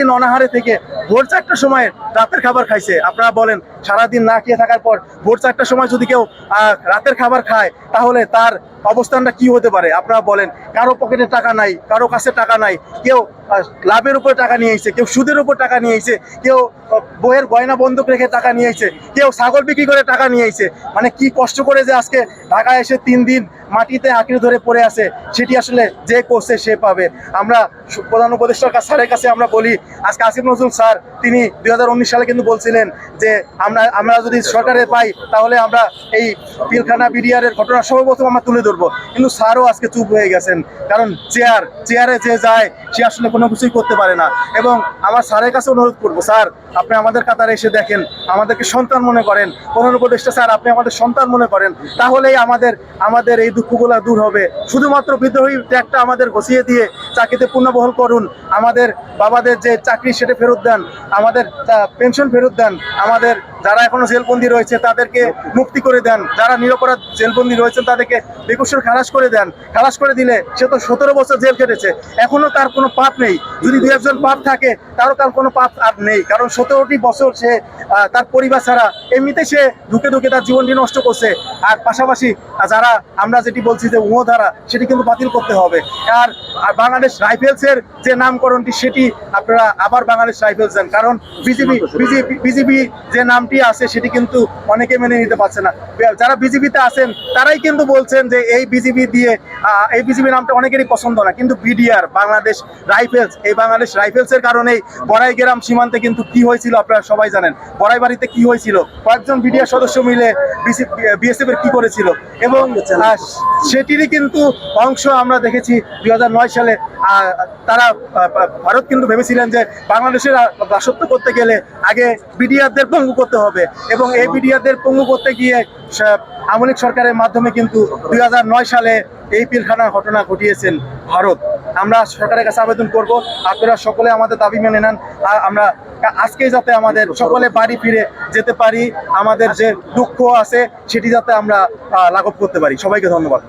দিন অনাহারে থেকে ভোর চারটার সময় রাতের খাবার খাইছে। আপনারা বলেন, সারাদিন না খেয়ে থাকার পর ভোর চারটার সময় যদি কেউ রাতের খাবার খায়, তাহলে তার অবস্থানটা কি হতে পারে? আপনারা বলেন, কারও পকেটে টাকা নাই, কারও কাছে টাকা নাই, কেউ লাভের উপর টাকা নিয়ে এসেছে কেউ সুদের উপর টাকা নিয়ে এসেছে কেউ বইয়ের গয়না বন্ধক রেখে টাকা নিয়ে এসেছে কেউ ছাগল বিক্রি করে টাকা নিয়ে এসেছে মানে কি কষ্ট করে যে আজকে ঢাকায় এসে তিন দিন মাটিতে আঁকড়ে ধরে পড়ে আছে, সেটি আসলে যে করছে সে পাবে। আমরা প্রধান উপদেষ্টার কাছে স্যারের কাছে আমরা বলি, আজকে আসিফ নজরুল স্যার, তিনি দু হাজার উনিশ সালে কিন্তু বলছিলেন যে, আমরা আমরা যদি সরকারে পাই, তাহলে আমরা এই পিলখানা বিডিআরের ঘটনা সর্বপ্রথম আমরা তুলে ধরবো। কিন্তু স্যারও আজকে চুপ হয়ে গেছেন। কারণ চেয়ার চেয়ারে যে যায়, সে আসলে কোনো কিছুই করতে পারে না। এবং আমার স্যারের কাছে অনুরোধ করব, স্যার আপনি আমাদের কাতারে এসে দেখেন, আমাদেরকে সন্তান মনে করেন। প্রধান উপদেষ্টা, স্যার, আপনি আমাদের সন্তান মনে করেন। তাহলেই আমাদের আমাদের এই দুঃখগুলা দূর হবে। শুধুমাত্র বিদ্রোহী ট্যাগটা আমাদের ঘষিয়ে দিয়ে চাকরিতে পুনর্বহল করুন। আমাদের বাবাদের যে চাকরি সেটা ফেরত দেন। আমাদের পেনশন ফেরত দেন। আমাদের যারা এখনও জেলবন্দি রয়েছে, তাদেরকে মুক্তি করে দেন। যারা নিরপরাধ জেলবন্দি রয়েছেন, তাদেরকে বেকুশের খালাস করে দেন। খালাস করে দিলে সে তো সতেরো বছর জেল কেটেছে। এখনও তার কোনো পাপ নেই। যদি দু একজন পাপ থাকে, তারও তার কোনো পাপ আর নেই। কারণ সতেরোটি বছর সে তার পরিবার ছাড়া এমনিতে সে ঢুকে ঢুকে তার জীবনটি নষ্ট করছে। আর পাশাপাশি যারা আমরা যেটি বলছি যে উমধারা, সেটি কিন্তু বাতিল করতে হবে। আর আর বাংলাদেশ রাইফেলসের যে নামকরণটি, সেটি আপনারা আবার বাংলাদেশ রাইফেলস দেন। কারণ বিজেপি বিজিবি যে নামটি আছে, সেটি কিন্তু অনেকে মেনে নিতে পারছে না। যারা বিজিবিতে আছেন, তারাই কিন্তু বলছেন যে এই বিজিবি দিয়ে এই বিজিবি নামটা অনেকেরই পছন্দ না। কিন্তু বিডিআর, বাংলাদেশ রাইফেলস, এই বাংলাদেশ রাইফেলসের কারণেই বড়াই গ্রাম সীমান্তে কিন্তু কি হয়েছিল আপনারা সবাই জানেন। বড়াই বাড়িতে কি হয়েছিল? কয়েকজন বিডিআর সদস্য মিলে বিএসএফ এর কি করেছিল? এবং সেটিরই কিন্তু অংশ আমরা দেখেছি দুই হাজার নয় সালে তারা ভারত কিন্তু ভেবেছিলেন যে বাংলাদেশের দাসত্ব করতে গেলে আগে বিডিআরদের পঙ্গু করতে হবে। এবং এই বিডিআরদের পঙ্গু করতে গিয়ে আওয়ামী সরকারের মাধ্যমে কিন্তু দুই হাজার নয় সালে এই পিলখানার ঘটনা ঘটিয়েছেন ভারত। আমরা সরকারের কাছে আবেদন করব, আপনারা সকলে আমাদের দাবি মেনে নেন, আর আমরা আজকে যাতে আমাদের সকলে বাড়ি ফিরে যেতে পারি, আমাদের যে দুঃখ আছে, সেটি যাতে আমরা লাঘব করতে পারি। সবাইকে ধন্যবাদ।